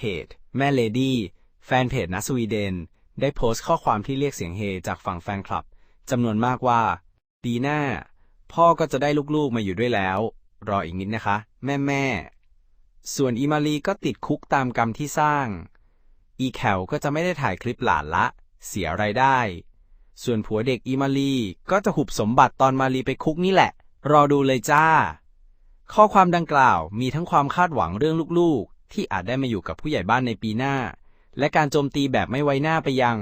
เพจ แม่เลดี้แฟนเพจณสวีเดน ได้โพสต์ข้อความที่เรียกเสียงเฮจากฝั่งแฟนคลับจำนวนมากว่า ดีหน้า พ่อก็จะได้ลูกๆมาอยู่ด้วยแล้ว รออีกนิดนะคะ แม่แม่ๆส่วนอีมาลีก็ติดคุกตามกรรมที่สร้าง อีแคลก็จะไม่ได้ถ่ายคลิปหลานละ เสียไรายได้ ส่วนผัวเด็กอีมาลีก็จะหุบสมบัติตอนมาลีไปคุกนี่แหละ รอดูเลยจ้า ข้อความดังกล่าวมีทั้งความคาดหวังเรื่องลูกๆ ที่อาจได้มาอยู่กับผู้ใหญ่บ้านในปีหน้า และการโจมตีแบบไม่ไว้หน้าไปยัง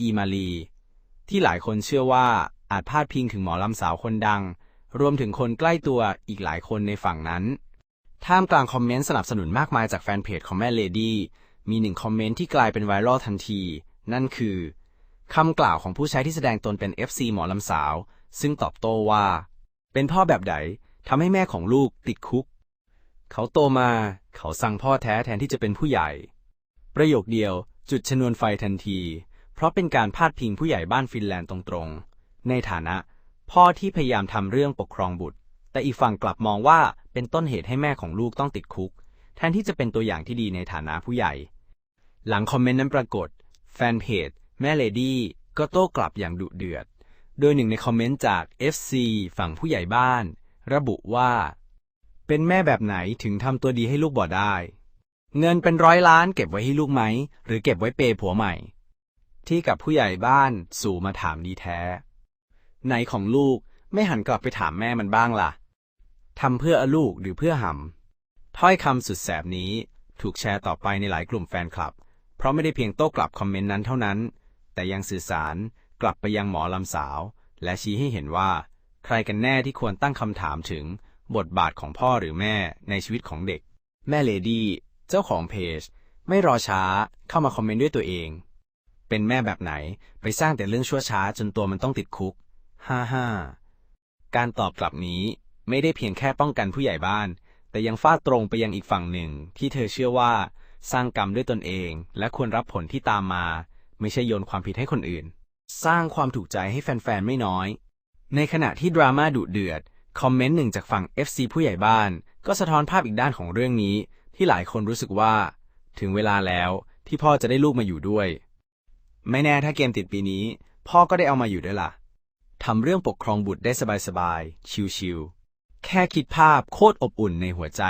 อีมาลี ที่หลายคนเชื่อว่าอาจพาดพิงถึงหมอลำสาวคนดัง รวมถึงคนใกล้ตัวอีกหลายคนในฝั่งนั้น ท่ามกลางคอมเมนต์สนับสนุนมากมายจากแฟนเพจของแม่เลดี้มีหนึ่งคอมเมนต์ที่กลายเป็นไวรัลทันที นั่นคือคำกล่าวของผู้ใช้ที่แสดงตนเป็น FC หมอลำสาว ซึ่งตอบโต้ว่า เป็นพ่อแบบไหนทำให้แม่ของลูกติดคุก เขาโตมา เขาสั่งพ่อแท้แทนที่จะเป็นผู้ใหญ่ ประโยคเดียว จุดชนวนไฟทันที เพราะเป็นการพาดพิงผู้ใหญ่บ้านฟินแลนด์ตรงๆ ในฐานะ พ่อที่พยายามทำเรื่องปกครองบุตร แต่อีกฝั่งกลับมองว่าเป็นต้นเหตุให้แม่ของลูกต้องติดคุก แทนที่จะเป็นตัวอย่างที่ดีในฐานะผู้ใหญ่ หลังคอมเมนต์นั้นปรากฏ แฟนเพจแม่เลดี้ก็โต้กลับอย่างดุเดือด โดยหนึ่งในคอมเมนต์จาก FC ฝั่งผู้ใหญ่บ้าน ระบุว่า เป็นแม่แบบไหนถึงทำตัวดีให้ลูกบ่ได้ เงินเป็นร้อยล้านเก็บไว้ให้ลูกไหม หรือเก็บไว้เปย์ผัวใหม่ ที่กับผู้ใหญ่บ้านสู่มาถามดีแท้ ไหนของลูกไม่หันกลับไปถามแม่มันบ้างล่ะทำเพื่อลูกหรือเพื่อหำถ้อยคำสุดแสบนี้ถูกแชร์ต่อไปในหลายกลุ่มแฟนคลับ เพราะไม่ได้เพียงโต้กลับคอมเมนต์นั้นเท่านั้น แต่ยังสื่อสารกลับไปยังหมอลำสาว และชี้ให้เห็นว่า ใครกันแน่ที่ควรตั้งคำถามถึง บทบาทของพ่อหรือแม่ในชีวิตของเด็ก แม่เลดี้เจ้าของเพจ ไม่รอช้าเข้ามาคอมเมนต์ด้วยตัวเอง เป็นแม่แบบไหนไปสร้างแต่เรื่องชั่วช้าจนตัวมันต้องติดคุกฮ่าฮ่าการตอบกลับนี้ไม่ได้เพียงแค่ป้องกันผู้ใหญ่บ้าน แต่ยังฟาดตรงไปยังอีกฝั่งหนึ่งที่เธอเชื่อว่า สร้างกรรมด้วยตนเอง และควรรับผลที่ตามมา ไม่ใช่โยนความผิดให้คนอื่น สร้างความถูกใจให้แฟนๆไม่น้อย ในขณะที่ดราม่าดุเดือด คอมเมนต์หนึ่งจากฝั่ง FC ผู้ใหญ่บ้าน ก็สะท้อนภาพอีกด้านของเรื่องนี้ ที่หลายคนรู้สึกว่า ถึงเวลาแล้วที่พ่อจะได้ลูกมาอยู่ด้วย ไม่แน่ถ้าเกมติดปีนี้ พ่อก็ได้เอามาอยู่ด้วยล่ะทำเรื่องปกครองบุตรได้สบายๆ ชิวๆ แค่คิดภาพโคตรอบอุ่นในหัวใจ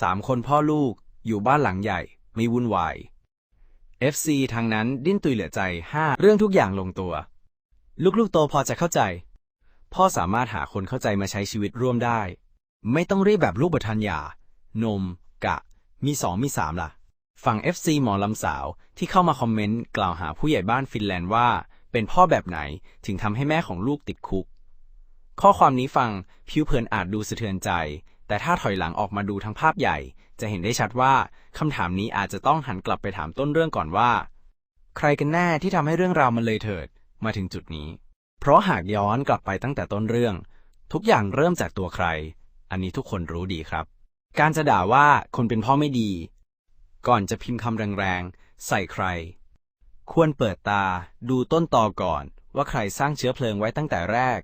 สามคนพ่อลูกอยู่บ้านหลังใหญ่ ไม่วุ่นวาย FC ทางนั้นดิ้นตุยเหลือใจห้าเรื่องทุกอย่างลงตัว ลูกๆโตพอจะเข้าใจ พ่อสามารถหาคนเข้าใจมาใช้ชีวิตร่วมได้ ไม่ต้องรีบแบบลูกบัทันยานม กะ มีสองมีสามล่ะ ฝั่ง FC หมอลำสาวที่เข้ามาคอมเมนต์กล่าวหาผู้ใหญ่บ้านฟินแลนด์ว่า เป็นพ่อแบบไหนถึงทำให้แม่ของลูกติดคุก ข้อความนี้ฟังผิวเผินอาจดูสะเทือนใจ แต่ถ้าถอยหลังออกมาดูทั้งภาพใหญ่ จะเห็นได้ชัดว่าคำถามนี้อาจจะต้องหันกลับไปถามต้นเรื่องก่อนว่า ใครกันแน่ที่ทำให้เรื่องราวมันเลยเถิด มาถึงจุดนี้ เพราะหากย้อนกลับไปตั้งแต่ต้นเรื่อง ทุกอย่างเริ่มจากตัวใคร อันนี้ทุกคนรู้ดีครับ การจะด่าว่าคนเป็นพ่อไม่ดี ก่อนจะพิมพ์คำแรงๆ ใส่ใคร ควรเปิดตาดูต้นตอก่อน ว่าใครสร้างเชื้อเพลิงไว้ตั้งแต่แรก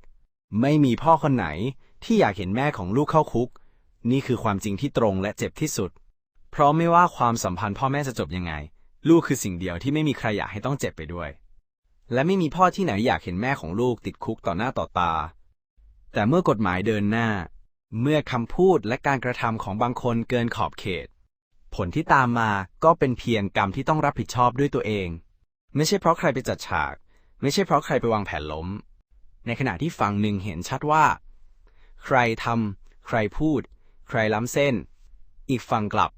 ไม่มีพ่อคนไหนที่อยากเห็นแม่ของลูกเข้าคุก นี่คือความจริงที่ตรงและเจ็บที่สุด เพราะไม่ว่าความสัมพันธ์พ่อแม่จะจบยังไง ลูกคือสิ่งเดียวที่ไม่มีใครอยากให้ต้องเจ็บไปด้วย และไม่มีพ่อที่ไหนอยากเห็นแม่ของลูกติดคุกต่อหน้าต่อตา แต่เมื่อกฎหมายเดินหน้า เมื่อคำพูดและการกระทำของบางคนเกินขอบเขต ผลที่ตามมาก็เป็นเพียงกรรมที่ต้องรับผิดชอบด้วยตัวเอง ไม่ใช่เพราะใครไปจัดฉาก ไม่ใช่เพราะใครไปวางแผนล้ม ในขณะที่ฝั่งหนึ่งเห็นชัดว่า ใครทำใครพูด ใครล้ำเส้น อีกฝั่งกลับ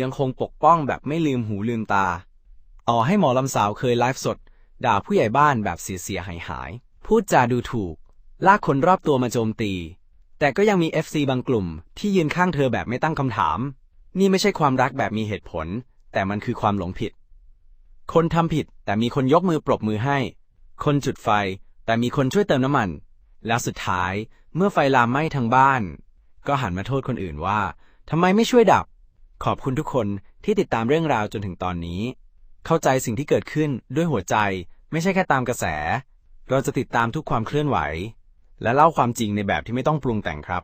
ยังคงปกป้องแบบไม่ลืมหูลืมตาต่อให้หมอลำสาวเคยไลฟ์สด ด่าผู้ใหญ่บ้านแบบเสียเสียหายหายพูดจาดูถูก ลากคนรอบตัวมาโจมตี แต่ก็ยังมี FC บางกลุ่ม ที่ยืนข้างเธอแบบไม่ตั้งคำถาม นี่ไม่ใช่ความรักแบบมีเหตุผล แต่มันคือความหลงผิด คนทำผิดแต่มีคนยกมือปรบมือให้ คนจุดไฟ แต่มีคนช่วยเติมน้ำมัน แล้วสุดท้ายเมื่อไฟลามไหม้ทั้งบ้าน ก็หันมาโทษคนอื่นว่าทำไมไม่ช่วยดับ ขอบคุณทุกคนที่ติดตามเรื่องราวจนถึงตอนนี้ เข้าใจสิ่งที่เกิดขึ้นด้วยหัวใจ ไม่ใช่แค่ตามกระแส เราจะติดตามทุกความเคลื่อนไหว และเล่าความจริงในแบบที่ไม่ต้องปรุงแต่งครับ